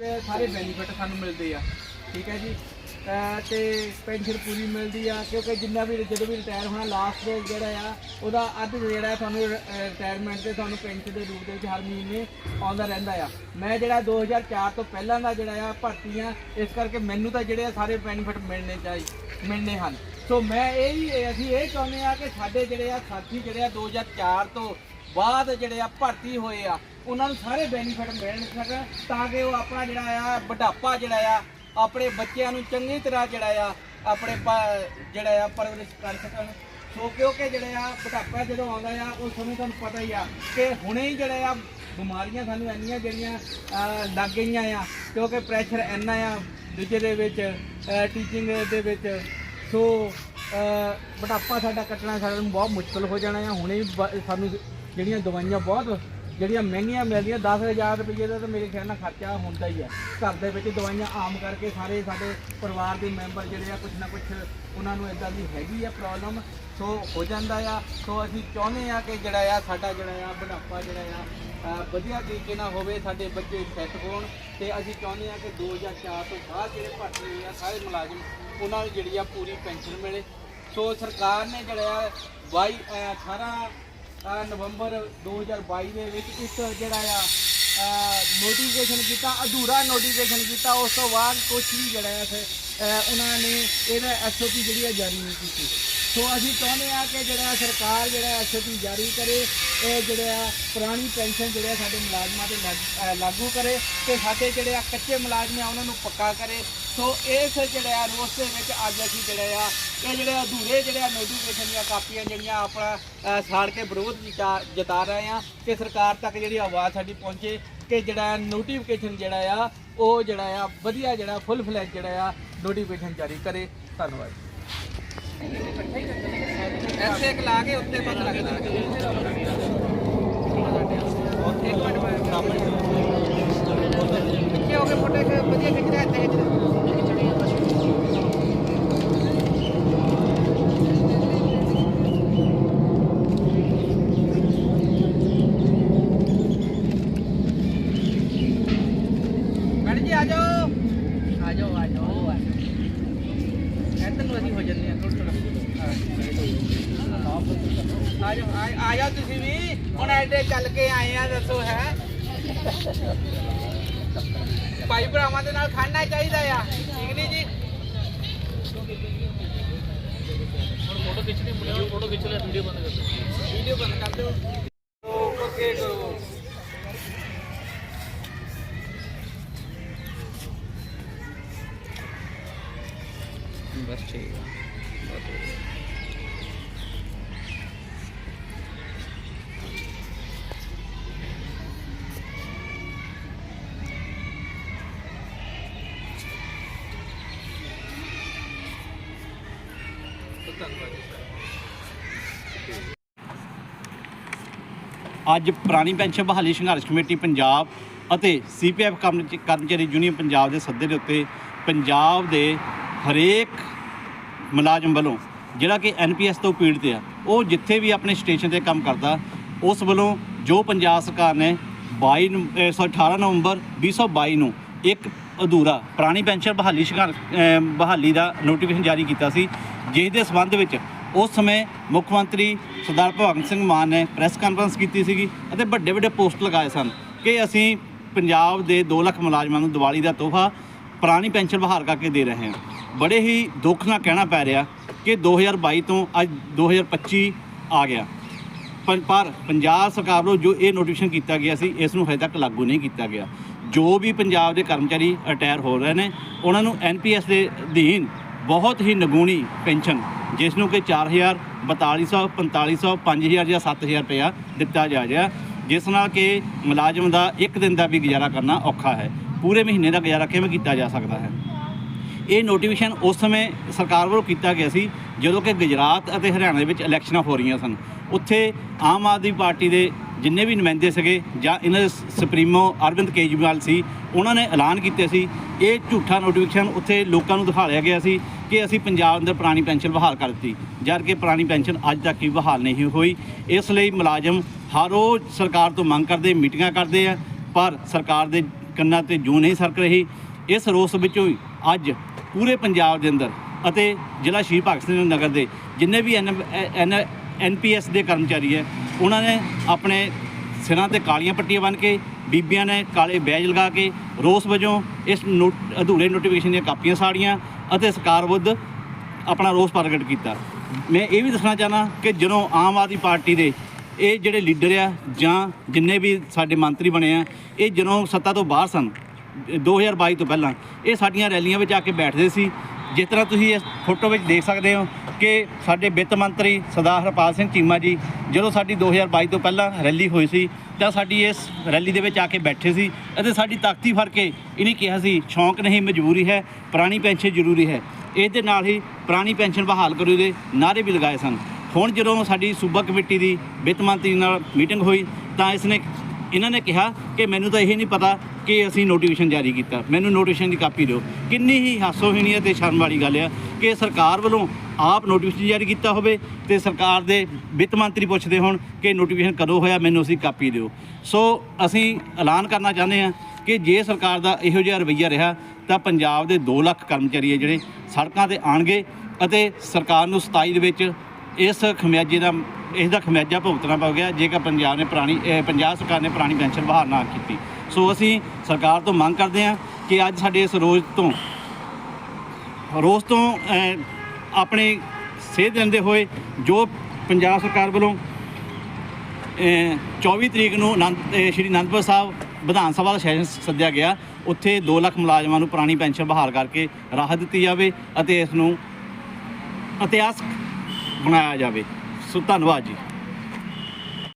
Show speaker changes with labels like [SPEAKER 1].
[SPEAKER 1] ਸਾਰੇ ਬੈਨੀਫਿਟ ਸਾਨੂੰ ਮਿਲਦੇ ਆ। ਠੀਕ ਹੈ ਜੀ? ਅਹ ਤੇ ਪੈਨਸ਼ਨ ਪੂਰੀ ਮਿਲਦੀ ਆ, ਕਿਉਂਕਿ ਜਿੰਨਾ ਵੀ ਜਦੋਂ ਵੀ ਰਿਟਾਇਰ ਹੋਣਾ ਲਾਸਟ ਦੇ ਜਿਹੜਾ ਆ, ਉਹਦਾ ਅੱਧ ਜਿਹੜਾ ਤੁਹਾਨੂੰ ਰਿਟਾਇਰਮੈਂਟ ਤੇ ਤੁਹਾਨੂੰ ਪੈਨਸ਼ਨ ਦੇ ਰੂਪ ਦੇ ਵਿੱਚ ਹਰ ਮਹੀਨੇ ਆਉਂਦਾ ਰਹਿੰਦਾ ਆ। ਮੈਂ ਜਿਹੜਾ 2004 ਤੋਂ ਪਹਿਲਾਂ ਦਾ ਜਿਹੜਾ ਆ ਭਰਤੀ ਆ, ਇਸ ਕਰਕੇ ਮੈਨੂੰ ਤਾਂ ਜਿਹੜੇ ਆ ਸਾਰੇ ਬੈਨੀਫਿਟ ਮਿਲਣੇ ਚਾਹੀਦੇ ਮਿਲਣੇ ਹਨ। ਸੋ ਮੈਂ ਇਹ ਹੀ ਅਸੀਂ ਇਹ ਚਾਹੁੰਦੇ ਆ ਕਿ ਸਾਡੇ ਜਿਹੜੇ ਆ ਸਾਥੀ ਜਿਹੜੇ ਆ 2004 ਤੋਂ ਬਾਅਦ ਜਿਹੜੇ ਆ ਭਰਤੀ ਹੋਏ ਆ ਉਹਨਾਂ ਨੂੰ ਸਾਰੇ ਬੈਨੀਫਿਟ ਮਿਲ ਸਕਣ ਤਾਂ ਕਿ ਉਹ ਆਪਣਾ ਜਿਹੜਾ ਆ, ਬੁਢਾਪਾ ਜਿਹੜਾ ਆ, ਆਪਣੇ ਬੱਚਿਆਂ ਨੂੰ ਚੰਗੀ ਤਰ੍ਹਾਂ ਜਿਹੜਾ ਆ, ਆਪਣੇ ਪ- ਜਿਹੜਾ ਆ ਪਰਵਰਿਸ਼ ਕਰ ਸਕਣ। ਸੋ ਕਿਉਂਕਿ ਜਿਹੜੇ ਆ, ਬੁਢਾਪਾ ਜਦੋਂ ਆਉਂਦਾ ਆ ਉਸ ਸਮੇਂ ਤੁਹਾਨੂੰ ਪਤਾ ਹੀ ਆ ਕਿ ਹੁਣੇ ਹੀ ਜਿਹੜੇ ਆ, ਬਿਮਾਰੀਆਂ ਸਾਨੂੰ ਇੰਨੀਆਂ ਜਿਹੜੀਆਂ ਲੱਗ ਗਈਆਂ ਆ, ਕਿਉਂਕਿ ਪ੍ਰੈਸ਼ਰ ਇੰਨਾ ਆ, ਦੂਜੇ ਦੇ ਵਿੱਚ ਟੀਚਿੰਗ ਦੇ ਵਿੱਚ। ਸੋ ਬੁਢਾਪਾ ਸਾਡਾ ਕੱਟਣਾ ਸਾਨੂੰ ਬਹੁਤ ਮੁਸ਼ਕਲ ਹੋ ਜਾਣਾ ਆ। ਹੁਣੇ ਹੀ ਬ- ਸਾਨੂੰ ਜਿਹੜੀਆਂ ਦਵਾਈਆਂ ਬਹੁਤ ਜਿਹੜੀਆਂ ਮਹਿੰਗੀਆਂ ਮਿਲਦੀਆਂ 10000 ਰੁਪਏ ਦਾ ਤਾਂ ਮੇਰੇ ਖਿਆਲ ਨਾਲ ਖਰਚਾ ਹੁੰਦਾ ਹੀ ਹੈ ਘਰ ਦੇ ਵਿੱਚ ਦਵਾਈਆਂ ਆਮ ਕਰਕੇ ਸਾਰੇ ਸਾਡੇ ਪਰਿਵਾਰ ਦੇ ਮੈਂਬਰ ਜਿਹੜੇ ਆ ਕੁਝ ਨਾ ਕੁਝ ਉਹਨਾਂ ਨੂੰ ਇਦਾਂ ਦੀ ਹੈਗੀ ਆ ਪ੍ਰੋਬਲਮ ਸੋ ਹੋ ਜਾਂਦਾ ਆ। ਸੋ ਅਸੀਂ ਚਾਹੁੰਦੇ ਆ ਕਿ ਜਿਹੜਾ ਆ, ਸਾਡਾ ਜਿਹੜਾ ਆ, ਬੁਢਾਪਾ ਜਿਹੜਾ ਆ ਵਧੀਆ ਤਰੀਕੇ ਨਾਲ ਹੋਵੇ, ਸਾਡੇ ਬੱਚੇ ਸੈੱਟ ਹੋਣ। ਤੇ ਅਸੀਂ ਚਾਹੁੰਦੇ ਆ ਕਿ 2004 ਤੋਂ ਬਾਅਦ ਜਿਹੜੇ ਭਰਤੀ ਹੋਏ ਆ, ਸਾਰੇ ਮੁਲਾਜ਼ਮ ਉਹਨਾਂ ਨੂੰ ਜਿਹੜੀ ਆ ਪੂਰੀ ਪੈਨਸ਼ਨ ਮਿਲੇ। ਸੋ ਸਰਕਾਰ ਨੇ ਜਿਹੜਾ ਆ 22 ਅਹ 18 ਨਵੰਬਰ 2022 ਦੇ ਵਿੱਚ ਇਸ ਜਿਹੜਾ ਆ ਨੋਟੀਫਿਕੇਸ਼ਨ ਕੀਤਾ ਅਧੂਰਾ ਨੋਟੀਫਿਕੇਸ਼ਨ ਕੀਤਾ। ਉਸ ਤੋਂ ਬਾਅਦ ਕੁਝ ਵੀ ਜਿਹੜਾ ਹੈ ਫਿਰ, ਉਹਨਾਂ ਨੇ ਇਹਦਾ ਐਸਓਪੀ ਜਿਹੜੀ ਆ ਜਾਰੀ ਨਹੀਂ ਕੀਤੀ। ਸੋ ਅਸੀਂ ਚਾਹੁੰਦੇ ਆ ਕਿ ਜਿਹੜਾ ਸਰਕਾਰ ਜਿਹੜਾ ਐਸਓਪੀ ਜਾਰੀ ਕਰੇ ਇਹ ਜਿਹੜਾ ਆ ਪੁਰਾਣੀ ਪੈਨਸ਼ਨ ਜਿਹੜੇ ਆ ਸਾਡੇ ਮੁਲਾਜ਼ਮਾਂ ਤੇ ਲਾਗ- ਲਾਗੂ ਕਰੇ ਤੇ ਸਾਡੇ ਜਿਹੜੇ ਆ ਕੱਚੇ ਮੁਲਾਜ਼ਮ ਆ ਉਹਨਾਂ ਨੂੰ ਪੱਕਾ ਕਰੇ। ਸੋ ਇਸ ਜਿਹੜੇ ਆ ਰੋਸ ਦੇ ਵਿੱਚ ਅੱਜ ਅਸੀਂ ਜਿਹੜੇ ਆ, ਇਹ ਜਿਹੜੇ ਅਧੂਰੇ ਜਿਹੜੇ ਆ ਨੋਟੀਫਿਕੇਸ਼ਨ ਦੀਆਂ ਕਾਪੀਆਂ ਜਿਹੜੀਆਂ ਆਪਣਾ ਸਾੜ ਕੇ ਵਿਰੋਧ ਜਤਾ- ਜਤਾ ਰਹੇ ਆ ਕਿ ਸਰਕਾਰ ਤੱਕ ਜਿਹੜੀ ਆਵਾਜ਼ ਸਾਡੀ ਪਹੁੰਚੇ ਕਿ ਜਿਹੜਾ ਨੋਟੀਫਿਕੇਸ਼ਨ ਜਿਹੜਾ ਆ, ਉਹ ਜਿਹੜਾ ਆ ਵਧੀਆ ਜਿਹੜਾ ਫੁੱਲ ਫਲੈਗ ਜਿਹੜਾ ਆ ਨੋਟੀਫਿਕੇਸ਼ਨ ਜਾਰੀ ਕਰੇ। ਧੰਨਵਾਦ। ਐਸੇ ਇੱਕ ਲਾ ਕੇ ਉੱਤੇ ਪਤਾ ਲੱਗਦਾ ਇੱਕ ਮਿੰਟ ਮੈਂ ਬਰਾਬਰ ਪਿੱਛੇ ਹੋ ਕੇ ਫੋਟੋ ਇੱਕ ਵਧੀਆ ਖਿੱਚਦਾ ਇੱਥੇ ਖਿੱਚਦਾ ਮੈਡਮ ਜੀ ਆ ਜਾਓ ਆ ਜਾਓ ਆ ਜਾਓ ਆ ਜਾਓ ਇੱਧਰ ਨੂੰ ਅਸੀਂ ਹੋ ਜੰਨੇ ਆ ਥੋੜਾ ਥੋੜਾ ਆ ਤੁਸੀਂ ਵੀ। ਹੁਣ ਐਡੇ ਚੱਲ ਕੇ ਆਏ ਆ, ਦੱਸੋ ਹੈ। ਭਾਈ ਭਰਾਵਾਂ ਦੇ ਨਾਲ ਖਾਣਾ ਚਾਹੀਦਾ ਆ। ਠੀਕ ਨਹੀਂ ਜੀ?
[SPEAKER 2] ਫੋਟੋ ਖਿੱਚਣੀ ਮੁੰਡਿਆਂ ਫੋਟੋ ਖਿੱਚ ਲਿਆ ਵੀਡੀਓ ਬੰਦ ਕਰ ਦਿਓ।
[SPEAKER 1] ਵੀਡੀਓ ਬੰਦ ਕਰ ਦਿਓ ਓਕੇ ਕਰੋ ਬਸ ਠੀਕ ਹੈ
[SPEAKER 3] ਅੱਜ ਪੁਰਾਣੀ ਪੈਨਸ਼ਨ ਬਹਾਲੀ ਸੰਘਰਸ਼ ਕਮੇਟੀ ਪੰਜਾਬ ਅਤੇ ਸੀਪੀਐਫ ਕਰਮਚਾਰੀ ਯੂਨੀਅਨ ਪੰਜਾਬ ਦੇ ਸੱਦੇ ਦੇ ਉੱਤੇ ਪੰਜਾਬ ਦੇ ਹਰੇਕ ਮੁਲਾਜ਼ਮ ਵੱਲੋਂ ਜਿਹੜਾ ਕਿ ਐਨਪੀਐਸ ਤੋਂ ਪੀੜਤ ਆ, ਉਹ ਜਿੱਥੇ ਵੀ ਆਪਣੇ ਸਟੇਸ਼ਨ ਤੇ ਕੰਮ ਕਰਦਾ, ਉਸ ਵੱਲੋਂ ਜੋ ਪੰਜਾਬ ਸਰਕਾਰ ਨੇ 22 ਨੂੰ- ਅਹ ਸੌਰੀ 18 ਨਵੰਬਰ 2022 ਨੂੰ ਇੱਕ ਅਧੂਰਾ ਪੁਰਾਣੀ ਪੈਨਸ਼ਨ ਬਹਾਲੀ ਸੰਘਰਸ਼ ਬਹਾਲੀ ਦਾ ਨੋਟੀਫਿਕੇਸ਼ਨ ਜਾਰੀ ਕੀਤਾ ਸੀ ਜਿਸ ਦੇ ਸੰਬੰਧ ਵਿੱਚ ਉਸ ਸਮੇਂ ਮੁੱਖ ਮੰਤਰੀ ਸਰਦਾਰ ਭਗਵੰਤ ਸਿੰਘ ਮਾਨ ਨੇ ਪ੍ਰੈਸ ਕਾਨਫਰੰਸ ਕੀਤੀ ਸੀਗੀ ਅਤੇ ਵੱਡੇ ਵੱਡੇ ਪੋਸਟ ਲਗਾਏ ਸਨ ਕਿ ਅਸੀਂ ਪੰਜਾਬ ਦੇ 2 ਲੱਖ ਮੁਲਾਜ਼ਮਾਂ ਨੂੰ ਦੀਵਾਲੀ ਦਾ ਤੋਹਫਾ ਪੁਰਾਣੀ ਪੈਨਸ਼ਨ ਬਹਾਲ ਕਰਕੇ ਦੇ ਰਹੇ ਹਾਂ। ਬੜੇ ਹੀ ਦੁੱਖ ਨਾਲ ਕਹਿਣਾ ਪੈ ਰਿਹਾ ਕਿ 2022 ਤੋਂ ਅੱਜ 2025 ਆ ਗਿਆ। ਪਰ ਪਰ ਪੰਜਾਬ ਸਰਕਾਰ ਵੱਲੋਂ ਜੋ ਇਹ ਨੋਟੀਫਿਕੇਸ਼ਨ ਕੀਤਾ ਗਿਆ ਸੀ, ਇਸ ਨੂੰ ਹਜੇ ਤੱਕ ਲਾਗੂ ਨਹੀਂ ਕੀਤਾ ਗਿਆ। ਜੋ ਵੀ ਪੰਜਾਬ ਦੇ ਕਰਮਚਾਰੀ ਰਿਟਾਇਰ ਹੋ ਰਹੇ ਨੇ, ਉਹਨਾਂ ਨੂੰ ਐਨਪੀਐਸ ਦੇ ਅਧੀਨ ਬਹੁਤ ਹੀ ਨਗੂਣੀ ਪੈਨਸ਼ਨ ਜਿਸ ਨੂੰ ਕਿ 4000 4200 4500 5000 ਜਾਂ 7000 ਰੁਪਇਆ ਦਿੱਤਾ ਜਾ ਰਿਹਾ, ਜਿਸ ਨਾਲ ਕਿ ਮੁਲਾਜ਼ਮ ਦਾ ਇੱਕ ਦਿਨ ਦਾ ਵੀ ਗੁਜ਼ਾਰਾ ਕਰਨਾ ਔਖਾ ਹੈ। ਪੂਰੇ ਮਹੀਨੇ ਦਾ ਗੁਜ਼ਾਰਾ ਕਿਵੇਂ ਕੀਤਾ ਜਾ ਸਕਦਾ ਹੈ? ਇਹ ਨੋਟੀਫਿਕੇਸ਼ਨ ਉਸ ਸਮੇਂ ਸਰਕਾਰ ਵੱਲੋਂ ਕੀਤਾ ਗਿਆ ਸੀ, ਜਦੋਂ ਕਿ ਗੁਜਰਾਤ ਅਤੇ ਹਰਿਆਣਾ ਦੇ ਵਿੱਚ ਇਲੈਕਸ਼ਨਾਂ ਹੋ ਰਹੀਆਂ ਸਨ। ਉੱਥੇ ਆਮ ਆਦਮੀ ਪਾਰਟੀ ਦੇ ਜਿੰਨੇ ਵੀ ਨੁਮਾਇੰਦੇ ਸੀਗੇ ਜਾਂ ਇਹਨਾਂ ਦੇ ਸੁਪਰੀਮੋ ਅਰਵਿੰਦ ਕੇਜਰੀਵਾਲ ਸੀ, ਉਹਨਾਂ ਨੇ ਐਲਾਨ ਕੀਤੇ ਸੀ। ਇਹ ਝੂਠਾ ਨੋਟੀਫਿਕੇਸ਼ਨ ਉੱਥੇ ਲੋਕਾਂ ਨੂੰ ਦਿਖਾ ਲਿਆ ਗਿਆ ਸੀ ਕਿ ਅਸੀਂ ਪੰਜਾਬ ਅੰਦਰ ਪੁਰਾਣੀ ਪੈਨਸ਼ਨ ਬਹਾਲ ਕਰ ਦਿੱਤੀ, ਜਦ ਕਿ ਪੁਰਾਣੀ ਪੈਨਸ਼ਨ ਅੱਜ ਤੱਕ ਵੀ ਬਹਾਲ ਨਹੀਂ ਹੋਈ। ਇਸ ਲਈ ਮੁਲਾਜ਼ਮ ਹਰ ਰੋਜ਼ ਸਰਕਾਰ ਤੋਂ ਮੰਗ ਕਰਦੇ, ਮੀਟਿੰਗਾਂ ਕਰਦੇ ਆ, ਪਰ ਸਰਕਾਰ ਦੇ ਕੰਨਾਂ ਤੇ ਜੂ ਨਹੀਂ ਸਰਕ ਰਹੀ। ਇਸ ਰੋਸ ਵਿੱਚੋਂ ਹੀ ਅੱਜ ਪੂਰੇ ਪੰਜਾਬ ਦੇ ਅੰਦਰ ਅਤੇ ਜ਼ਿਲ੍ਹਾ ਸ਼ਹੀਦ ਭਗਤ ਸਿੰਘ ਨਗਰ ਦੇ ਜਿੰਨੇ ਵੀ ਐਨ ਐਨਪੀਐਸ ਦੇ ਕਰਮਚਾਰੀ ਹੈ, ਉਹਨਾਂ ਨੇ ਆਪਣੇ ਸਿਰਾਂ ਤੇ ਕਾਲੀਆਂ ਪੱਟੀਆਂ ਬੰਨ੍ਹ ਕੇ, ਬੀਬੀਆਂ ਨੇ ਕਾਲੇ ਬੈਜ ਲਗਾ ਕੇ, ਰੋਸ ਵਜੋਂ ਇਸ ਨੋਟ- ਅਧੂਰੇ ਨੋਟੀਫਿਕੇਸ਼ਨ ਦੀਆਂ ਕਾਪੀਆਂ ਸਾੜੀਆਂ ਅਤੇ ਸਰਕਾਰ ਵਿਰੁੱਧ ਆਪਣਾ ਰੋਸ ਪ੍ਰਗਟ ਕੀਤਾ। ਮੈਂ ਇਹ ਵੀ ਦੱਸਣਾ ਚਾਹਨਾ ਕਿ ਜਦੋਂ ਆਮ ਆਦਮੀ ਪਾਰਟੀ ਦੇ ਇਹ ਜਿਹੜੇ ਲੀਡਰ ਆ ਜਾਂ ਜਿੰਨੇ ਵੀ ਸਾਡੇ ਮੰਤਰੀ ਬਣੇ ਆ, ਇਹ ਜਦੋਂ ਸੱਤਾ ਤੋਂ ਬਾਹਰ ਸਨ 2022 ਤੋਂ ਪਹਿਲਾਂ, ਇਹ ਸਾਡੀਆਂ ਰੈਲੀਆਂ ਵਿੱਚ ਆ ਕੇ ਬੈਠਦੇ ਸੀ। ਜਿਸ ਤਰ੍ਹਾਂ ਤੁਸੀਂ ਇਸ ਫੋਟੋ ਵਿੱਚ ਦੇਖ ਸਕਦੇ ਹੋ ਕਿ ਸਾਡੇ ਵਿੱਤ ਮੰਤਰੀ ਸਰਦਾਰ ਹਰਪਾਲ ਸਿੰਘ ਚੀਮਾ ਜੀ, ਜਦੋਂ ਸਾਡੀ 2022 ਤੋਂ ਪਹਿਲਾਂ ਰੈਲੀ ਹੋਈ ਸੀ, ਤਾਂ ਸਾਡੀ ਇਸ ਰੈਲੀ ਦੇ ਵਿੱਚ ਆ ਕੇ ਬੈਠੇ ਸੀ ਅਤੇ ਸਾਡੀ ਤਾਕਤੀ ਫੜ ਕੇ ਇਹਨੇ ਕਿਹਾ ਸੀ, ਸ਼ੌਂਕ ਨਹੀਂ, ਮਜਬੂਰੀ ਹੈ, ਪੁਰਾਣੀ ਪੈਨਸ਼ਨ ਜ਼ਰੂਰੀ ਹੈ। ਇਸ ਦੇ ਨਾਲ ਹੀ ਪੁਰਾਣੀ ਪੈਨਸ਼ਨ ਬਹਾਲ ਕਰੋ ਦੇ ਨਾਅਰੇ ਵੀ ਲਗਾਏ ਸਨ। ਹੁਣ ਜਦੋਂ ਸਾਡੀ ਸੂਬਾ ਕਮੇਟੀ ਦੀ ਵਿੱਤ ਮੰਤਰੀ ਨਾਲ ਮੀਟਿੰਗ ਹੋਈ, ਤਾਂ ਇਸ ਨੇ ਇਹਨਾਂ ਨੇ ਕਿਹਾ ਕਿ ਮੈਨੂੰ ਤਾਂ ਇਹ ਨਹੀਂ ਪਤਾ ਕਿ ਅਸੀਂ ਨੋਟੀਫਿਕੇਸ਼ਨ ਜਾਰੀ ਕੀਤਾ। ਮੈਨੂੰ ਨੋਟੀਫਿਕੇਸ਼ਨ ਦੀ ਕਾਪੀ ਦਿਓ। ਕਿੰਨੀ ਹੀ ਹਾਸੋਹੀਣੀ ਅਤੇ ਸ਼ਰਮ ਵਾਲੀ ਗੱਲ ਆ ਕਿ ਸਰਕਾਰ ਵੱਲੋਂ ਆਪ ਨੋਟੀਫਿਕੇਸ਼ਨ ਜਾਰੀ ਕੀਤਾ ਹੋਵੇ ਤੇ ਸਰਕਾਰ ਦੇ ਵਿੱਤ ਮੰਤਰੀ ਪੁੱਛਦੇ ਹੋਣ ਕਿ ਨੋਟੀਫਿਕੇਸ਼ਨ ਕਦੋਂ ਹੋਇਆ, ਮੈਨੂੰ ਅਸੀਂ ਕਾਪੀ ਦਿਓ। ਸੋ ਅਸੀਂ ਐਲਾਨ ਕਰਨਾ ਚਾਹੁੰਦੇ ਹਾਂ ਕਿ ਜੇ ਸਰਕਾਰ ਦਾ ਇਹੋ ਜਿਹਾ ਰਵੱਈਆ ਰਿਹਾ, ਤਾਂ ਪੰਜਾਬ ਦੇ 2 ਲੱਖ ਕਰਮਚਾਰੀ ਹੈ ਜਿਹੜੇ ਸੜਕਾਂ ਤੇ ਆਣਗੇ ਅਤੇ ਸਰਕਾਰ ਨੂੰ 27 ਦੇ ਵਿੱਚ ਇਸ ਖਮਿਆਜੇ ਦਾ, ਇਸ ਦਾ ਖਮਿਆਜਾ ਭੁਗਤਣਾ ਪੈ ਗਿਆ, ਜੇਕਰ ਪੰਜਾਬ ਨੇ ਪੁਰਾਣੀ ਪੰਜਾਬ ਸਰਕਾਰ ਨੇ ਪੁਰਾਣੀ ਪੈਨਸ਼ਨ ਬਹਾਲ ਨਾ ਕੀਤੀ। ਸੋ ਅਸੀਂ ਸਰਕਾਰ ਤੋਂ ਮੰਗ ਕਰਦੇ ਹਾਂ ਕਿ ਅੱਜ ਸਾਡੇ ਇਸ ਰੋਜ਼ ਤੋਂ ਰੋਜ਼ ਤੋਂ ਅਹ, ਆਪਣੇ ਸੇਧ ਦਿੰਦੇ ਹੋਏ ਜੋ ਪੰਜਾਬ ਸਰਕਾਰ ਵੱਲੋਂ ਅਹ 24 ਤਰੀਕ ਨੂੰ ਆਨੰਦ ਸ਼੍ਰੀ ਅਨੰਦਪੁਰ ਸਾਹਿਬ ਵਿਧਾਨ ਸਭਾ ਦਾ ਸੈਸ਼ਨ ਸੱਦਿਆ ਗਿਆ ਉੱਥੇ 2 ਲੱਖ ਮੁਲਾਜ਼ਮਾਂ ਨੂੰ ਪੁਰਾਣੀ ਪੈਨਸ਼ਨ ਬਹਾਲ ਕਰਕੇ ਰਾਹਤ ਦਿੱਤੀ ਜਾਵੇ ਅਤੇ ਇਸ ਨੂੰ ਇਤਿਹਾਸਕ ਬਣਾਇਆ ਜਾਵੇ। ਸੋ ਧੰਨਵਾਦ ਜੀ।